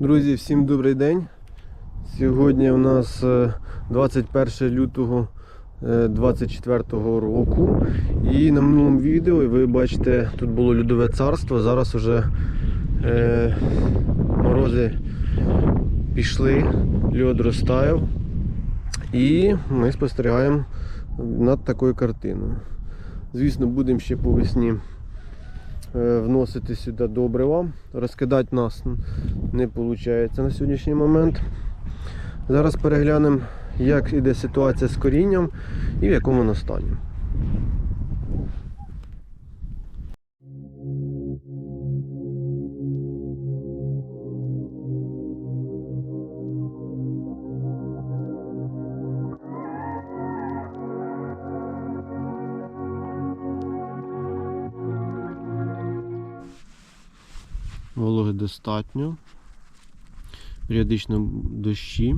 Друзі, всім добрий день. Сьогодні у нас е, 21 лютого 24 року. І на минулому відео ви бачите, тут було льодове царство. Зараз вже е, морози пішли, льод розтаяв. І ми спостерігаємо над такою картиною. Звісно, будемо ще по весні е, вносити сюди добрива. Розкидати нас не виходить на сьогоднішній момент. Зараз переглянемо, як іде ситуація з корінням і в якому вона стані. Вологи достатньо. Періодично дощі.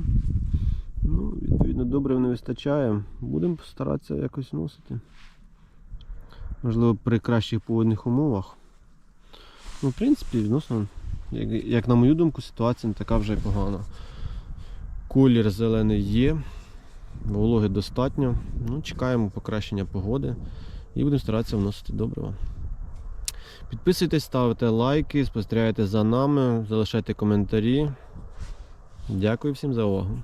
Ну, відповідно, добрив не вистачає. Будемо старатися якось вносити. Можливо, при кращих погодних умовах. Ну, в принципі, відносно, як, як на мою думку, ситуація не така вже й погана. Колір зелений є, вологи достатньо. Ну, чекаємо покращення погоди і будемо старатися вносити добрива. Підписуйтесь, ставте лайки, спостерігайте за нами, залишайте коментарі. Дякую всім за увагу.